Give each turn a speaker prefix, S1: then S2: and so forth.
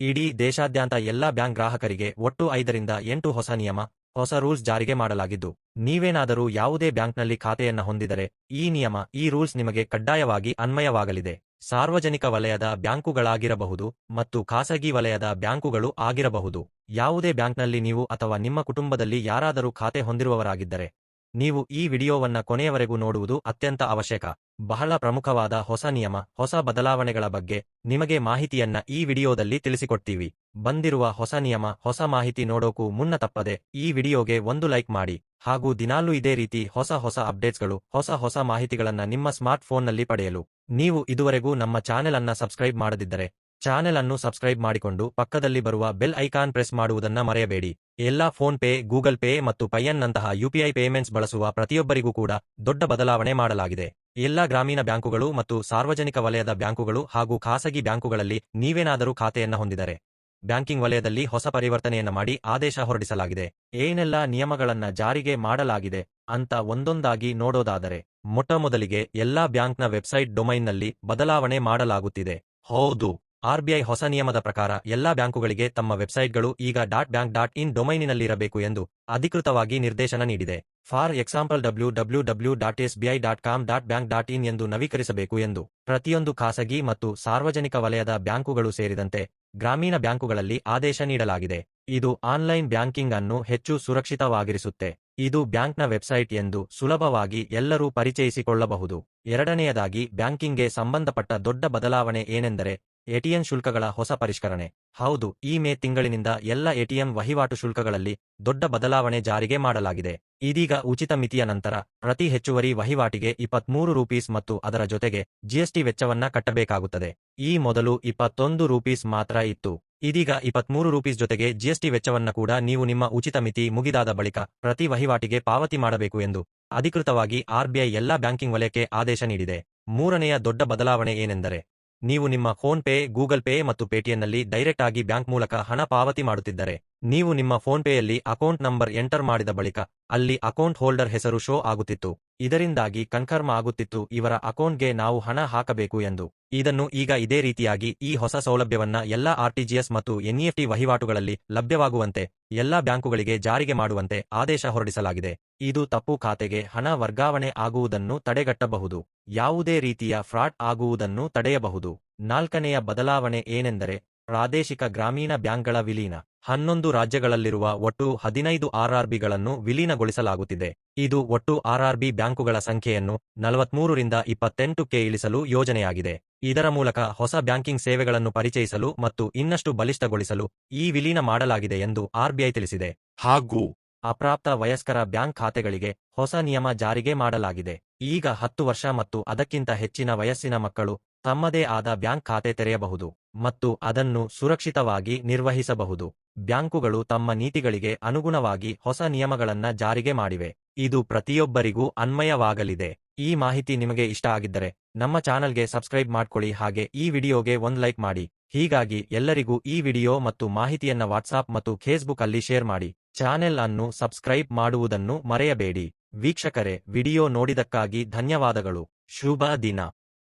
S1: ಇಡೀ ದೇಶಾದ್ಯಂತ ಎಲ್ಲಾ ಬ್ಯಾಂಕ್ ಗ್ರಾಹಕರಿಗೆ ಒಟ್ಟು ಐದರಿಂದ ಎಂಟು ಹೊಸ ನಿಯಮ, ಹೊಸ ರೂಲ್ಸ್ ಜಾರಿಗೆ ಮಾಡಲಾಗಿದ್ದು, ನೀವೇನಾದರೂ ಯಾವುದೇ ಬ್ಯಾಂಕ್ನಲ್ಲಿ ಖಾತೆಯನ್ನ ಹೊಂದಿದರೆ, ಈ ನಿಯಮ, ಈ ರೂಲ್ಸ್ ನಿಮಗೆ ಕಡ್ಡಾಯವಾಗಿ ಅನ್ವಯವಾಗಲಿದೆ. ಸಾರ್ವಜನಿಕ ವಲಯದ ಬ್ಯಾಂಕುಗಳಾಗಿರಬಹುದು ಮತ್ತು ಖಾಸಗಿ ವಲಯದ ಬ್ಯಾಂಕುಗಳು ಆಗಿರಬಹುದು. ಯಾವುದೇ ಬ್ಯಾಂಕ್ನಲ್ಲಿ ನೀವು ಅಥವಾ ನಿಮ್ಮ ಕುಟುಂಬದಲ್ಲಿ ಯಾರಾದರೂ ಖಾತೆ ಹೊಂದಿರುವವರಾಗಿದ್ದರೆ ನೀವು ಈ ವಿಡಿಯೋವನ್ನ ಕೊನೆಯವರೆಗೂ ನೋಡುವುದು ಅತ್ಯಂತ ಅವಶ್ಯಕ. ಬಹಳ ಪ್ರಮುಖವಾದ ಹೊಸ ನಿಯಮ, ಹೊಸ ಬದಲಾವಣೆಗಳ ಬಗ್ಗೆ ನಿಮಗೆ ಮಾಹಿತಿಯನ್ನ ಈ ವಿಡಿಯೋದಲ್ಲಿ ತಿಳಿಸಿಕೊಡ್ತೀವಿ. ಬಂದಿರುವ ಹೊಸ ನಿಯಮ, ಹೊಸ ಮಾಹಿತಿ ನೋಡೋಕು ಮುನ್ನ ತಪ್ಪದೆ ಈ ವಿಡಿಯೋಗೆ ಒಂದು ಲೈಕ್ ಮಾಡಿ. ಹಾಗೂ ದಿನಾಲೂ ಇದೇ ರೀತಿ ಹೊಸ ಹೊಸ ಅಪ್ಡೇಟ್ಸ್ಗಳು, ಹೊಸ ಹೊಸ ಮಾಹಿತಿಗಳನ್ನ ನಿಮ್ಮ ಸ್ಮಾರ್ಟ್ಫೋನ್ನಲ್ಲಿ ಪಡೆಯಲು. ನೀವು ಇದುವರೆಗೂ ನಮ್ಮ ಚಾನೆಲ್ ಅನ್ನ ಸಬ್ಸ್ಕ್ರೈಬ್ ಮಾಡದಿದ್ದರೆ ಚಾನೆಲ್ ಅನ್ನು ಸಬ್ಸ್ಕ್ರೈಬ್ ಮಾಡಿಕೊಂಡು ಪಕ್ಕದಲ್ಲಿ ಬರುವ ಬೆಲ್ ಐಕಾನ್ ಪ್ರೆಸ್ ಮಾಡುವುದನ್ನ ಮರೆಯಬೇಡಿ. ಎಲ್ಲಾ ಫೋನ್ ಪೇ, ಗೂಗಲ್ ಪೇ ಮತ್ತು ಪೈಯನ್ ನಂತಹ ಯುಪಿಐ ಪೇಮೆಂಟ್ಸ್ ಬಳಸುವ ಪ್ರತಿಯೊಬ್ಬರಿಗೂ ಕೂಡ ದೊಡ್ಡ ಬದಲಾವಣೆ ಮಾಡಲಾಗಿದೆ. ಎಲ್ಲಾ ಗ್ರಾಮೀಣ ಬ್ಯಾಂಕುಗಳು ಮತ್ತು ಸಾರ್ವಜನಿಕ ವಲಯದ ಬ್ಯಾಂಕುಗಳು ಹಾಗೂ ಖಾಸಗಿ ಬ್ಯಾಂಕುಗಳಲ್ಲಿ ನೀವೇನಾದರೂ ಖಾತೆಯನ್ನ ಹೊಂದಿದರೆ, ಬ್ಯಾಂಕಿಂಗ್ ವಲಯದಲ್ಲಿ ಹೊಸ ಪರಿವರ್ತನೆಯನ್ನ ಮಾಡಿ ಆದೇಶ ಹೊರಡಿಸಲಾಗಿದೆ. ಏನೆಲ್ಲಾ ನಿಯಮಗಳನ್ನ ಜಾರಿಗೆ ಮಾಡಲಾಗಿದೆ ಅಂತ ಒಂದೊಂದಾಗಿ ನೋಡೋದಾದರೆ, ಮೊಟ್ಟಮೊದಲಿಗೆ ಎಲ್ಲಾ ಬ್ಯಾಂಕ್ನ ವೆಬ್ಸೈಟ್ ಡೊಮೈನ್ನಲ್ಲಿ ಬದಲಾವಣೆ ಮಾಡಲಾಗುತ್ತಿದೆ. ಹೌದು. ಆರ್ಬಿಐ ಹೊಸ ನಿಯಮದ ಪ್ರಕಾರ ಎಲ್ಲಾ ಬ್ಯಾಂಕುಗಳಿಗೆ ತಮ್ಮ ವೆಬ್ಸೈಟ್ಗಳು ಈಗ ಡಾಟ್ ಬ್ಯಾಂಕ್ ಡಾಟ್ ಇನ್ ಡೊಮೈನಿನಲ್ಲಿರಬೇಕು ಎಂದು ಅಧಿಕೃತವಾಗಿ ನಿರ್ದೇಶನ ನೀಡಿದೆ. For example W dot S BI dot com dot bank dot in ಎಂದು ನವೀಕರಿಸಬೇಕು ಎಂದು ಪ್ರತಿಯೊಂದು ಖಾಸಗಿ ಮತ್ತು ಸಾರ್ವಜನಿಕ ವಲಯದ ಬ್ಯಾಂಕುಗಳು ಸೇರಿದಂತೆ ಗ್ರಾಮೀಣ ಬ್ಯಾಂಕುಗಳಲ್ಲಿ ಆದೇಶ ನೀಡಲಾಗಿದೆ. ಇದು ಆನ್ಲೈನ್ ಬ್ಯಾಂಕಿಂಗ್ ಅನ್ನು ಹೆಚ್ಚು ಸುರಕ್ಷಿತವಾಗಿರಿಸುತ್ತೆ. ಇದು ಬ್ಯಾಂಕ್ನ ವೆಬ್ಸೈಟ್ ಎಂದು ಸುಲಭವಾಗಿ ಎಲ್ಲರೂ ಪರಿಚಯಿಸಿಕೊಳ್ಳಬಹುದು. ಎರಡನೆಯದಾಗಿ ಬ್ಯಾಂಕಿಂಗ್ಗೆ ಸಂಬಂಧಪಟ್ಟ ದೊಡ್ಡ ಬದಲಾವಣೆ ಏನೆಂದರೆ ಎಟಿಎಂ ಶುಲ್ಕಗಳ ಹೊಸ ಪರಿಷ್ಕರಣೆ. ಹೌದು, ಈ ಮೇ ತಿಂಗಳಿನಿಂದ ಎಲ್ಲ ಎಟಿಎಂ ವಹಿವಾಟು ಶುಲ್ಕಗಳಲ್ಲಿ ದೊಡ್ಡ ಬದಲಾವಣೆ ಜಾರಿಗೆ ಮಾಡಲಾಗಿದೆ. ಇದೀಗ ಉಚಿತ ಮಿತಿಯ ನಂತರ ಪ್ರತಿ ಹೆಚ್ಚುವರಿ ವಹಿವಾಟಿಗೆ ಇಪ್ಪತ್ಮೂರು ರೂಪೀಸ್ ಮತ್ತು ಅದರ ಜೊತೆಗೆ ಜಿಎಸ್ಟಿ ವೆಚ್ಚವನ್ನ ಕಟ್ಟಬೇಕಾಗುತ್ತದೆ. ಈ ಮೊದಲು ಇಪ್ಪತ್ತೊಂದು ರೂಪೀಸ್ ಮಾತ್ರ ಇತ್ತು. ಇದೀಗ ಇಪ್ಪತ್ಮೂರು ರೂಪೀಸ್ ಜೊತೆಗೆ ಜಿಎಸ್ಟಿ ವೆಚ್ಚವನ್ನ ಕೂಡ ನೀವು ನಿಮ್ಮ ಉಚಿತ ಮಿತಿ ಮುಗಿದಾದ ಬಳಿಕ ಪ್ರತಿ ವಹಿವಾಟಿಗೆ ಪಾವತಿ ಮಾಡಬೇಕು ಎಂದು ಅಧಿಕೃತವಾಗಿ ಆರ್ಬಿಐ ಎಲ್ಲಾ ಬ್ಯಾಂಕಿಂಗ್ ವಲಯಕ್ಕೆ ಆದೇಶ ನೀಡಿದೆ. ಮೂರನೆಯ ದೊಡ್ಡ ಬದಲಾವಣೆ ಏನೆಂದರೆ ನೀವು ನಿಮ್ಮ ಫೋನ್ ಪೇ, ಗೂಗಲ್ ಪೇ ಮತ್ತು ಪೇಟಿಎಂನಲ್ಲಿ ಡೈರೆಕ್ಟ್ ಆಗಿ ಬ್ಯಾಂಕ್ ಮೂಲಕ ಹಣ ಪಾವತಿ ಮಾಡುತ್ತಿದ್ದರೆ, ನೀವು ನಿಮ್ಮ ಫೋನ್ ಪೇಯಲ್ಲಿ ಅಕೌಂಟ್ ನಂಬರ್ ಎಂಟರ್ ಮಾಡಿದ ಬಳಿಕ ಅಲ್ಲಿ ಅಕೌಂಟ್ ಹೋಲ್ಡರ್ ಹೆಸರು ಶೋ ಆಗುತ್ತಿತ್ತು. ಇದರಿಂದಾಗಿ ಕನ್ಫರ್ಮ್ ಆಗುತ್ತಿತ್ತು, ಇವರ ಅಕೌಂಟ್ಗೆ ನಾವು ಹಣ ಹಾಕಬೇಕು ಎಂದು. ಇದನ್ನು ಈಗ ಇದೇ ರೀತಿಯಾಗಿ ಈ ಹೊಸ ಸೌಲಭ್ಯವನ್ನ ಎಲ್ಲಾ ಆರ್ಟಿಜಿಎಸ್ ಮತ್ತು ಎನ್ಇಎಫ್ಟಿ ವಹಿವಾಟುಗಳಲ್ಲಿ ಲಭ್ಯವಾಗುವಂತೆ ಎಲ್ಲಾ ಬ್ಯಾಂಕುಗಳಿಗೆ ಜಾರಿಗೆ ಮಾಡುವಂತೆ ಆದೇಶ ಹೊರಡಿಸಲಾಗಿದೆ. ಇದು ತಪ್ಪು ಖಾತೆಗೆ ಹಣ ವರ್ಗಾವಣೆ ಆಗುವುದನ್ನು ತಡೆಗಟ್ಟಬಹುದು. ಯಾವುದೇ ರೀತಿಯ ಫ್ರಾಡ್ ಆಗುವುದನ್ನು ತಡೆಯಬಹುದು. ನಾಲ್ಕನೆಯ ಬದಲಾವಣೆ ಏನೆಂದರೆ ಪ್ರಾದೇಶಿಕ ಗ್ರಾಮೀಣ ಬ್ಯಾಂಕ್ಗಳ ವಿಲೀನ. ಹನ್ನೊಂದು ರಾಜ್ಯಗಳಲ್ಲಿರುವ ಒಟ್ಟು ಹದಿನೈದು ಆರ್ಆರ್ಬಿಗಳನ್ನು ವಿಲೀನಗೊಳಿಸಲಾಗುತ್ತಿದೆ. ಇದು ಒಟ್ಟು ಆರ್ಆರ್ಬಿ ಬ್ಯಾಂಕುಗಳ ಸಂಖ್ಯೆಯನ್ನು ನಲವತ್ಮೂರರಿಂದ ಇಪ್ಪತ್ತೆಂಟಕ್ಕೆ ಇಳಿಸಲು ಯೋಜನೆಯಾಗಿದೆ. ಇದರ ಮೂಲಕ ಹೊಸ ಬ್ಯಾಂಕಿಂಗ್ ಸೇವೆಗಳನ್ನು ಪರಿಚಯಿಸಲು ಮತ್ತು ಇನ್ನಷ್ಟು ಬಲಿಷ್ಠಗೊಳಿಸಲು ಈ ವಿಲೀನ ಮಾಡಲಾಗಿದೆ ಎಂದು ಆರ್ಬಿಐ ತಿಳಿಸಿದೆ. ಹಾಗೂ ಅಪ್ರಾಪ್ತ ವಯಸ್ಕರ ಬ್ಯಾಂಕ್ ಖಾತೆಗಳಿಗೆ ಹೊಸ ನಿಯಮ ಜಾರಿಗೆ ಮಾಡಲಾಗಿದೆ. ಈಗ ಹತ್ತು ವರ್ಷ ಮತ್ತು ಅದಕ್ಕಿಂತ ಹೆಚ್ಚಿನ ವಯಸ್ಸಿನ ಮಕ್ಕಳು ತಮ್ಮದೇ ಆದ ಬ್ಯಾಂಕ್ ಖಾತೆ ತೆರೆಯಬಹುದು ಮತ್ತು ಅದನ್ನು ಸುರಕ್ಷಿತವಾಗಿ ನಿರ್ವಹಿಸಬಹುದು. ಬ್ಯಾಂಕುಗಳು ತಮ್ಮ ನೀತಿಗಳಿಗೆ ಅನುಗುಣವಾಗಿ ಹೊಸ ನಿಯಮಗಳನ್ನ ಜಾರಿಗೆ ಮಾಡಿವೆ. ಇದು ಪ್ರತಿಯೊಬ್ಬರಿಗೂ ಅನ್ವಯವಾಗಲಿದೆ. ಈ ಮಾಹಿತಿ ನಿಮಗೆ ಇಷ್ಟ ಆಗಿದ್ದರೆ ನಮ್ಮ ಚಾನಲ್ಗೆ ಸಬ್ಸ್ಕ್ರೈಬ್ ಮಾಡ್ಕೊಳ್ಳಿ ಹಾಗೆ ಈ ವಿಡಿಯೋಗೆ ಒಂದ್ ಲೈಕ್ ಮಾಡಿ. ಹೀಗಾಗಿ ಎಲ್ಲರಿಗೂ ಈ ವಿಡಿಯೋ ಮತ್ತು ಮಾಹಿತಿಯನ್ನ ವಾಟ್ಸಾಪ್ ಮತ್ತು ಫೇಸ್ಬುಕ್ ಅಲ್ಲಿ ಶೇರ್ ಮಾಡಿ. ಚಾನೆಲ್ ಅನ್ನು ಸಬ್ಸ್ಕ್ರೈಬ್ ಮಾಡುವುದನ್ನು ಮರೆಯಬೇಡಿ. ವೀಕ್ಷಕರೇ, ವಿಡಿಯೋ ನೋಡಿದಕ್ಕಾಗಿ ಧನ್ಯವಾದಗಳು. ಶುಭ ದಿನ.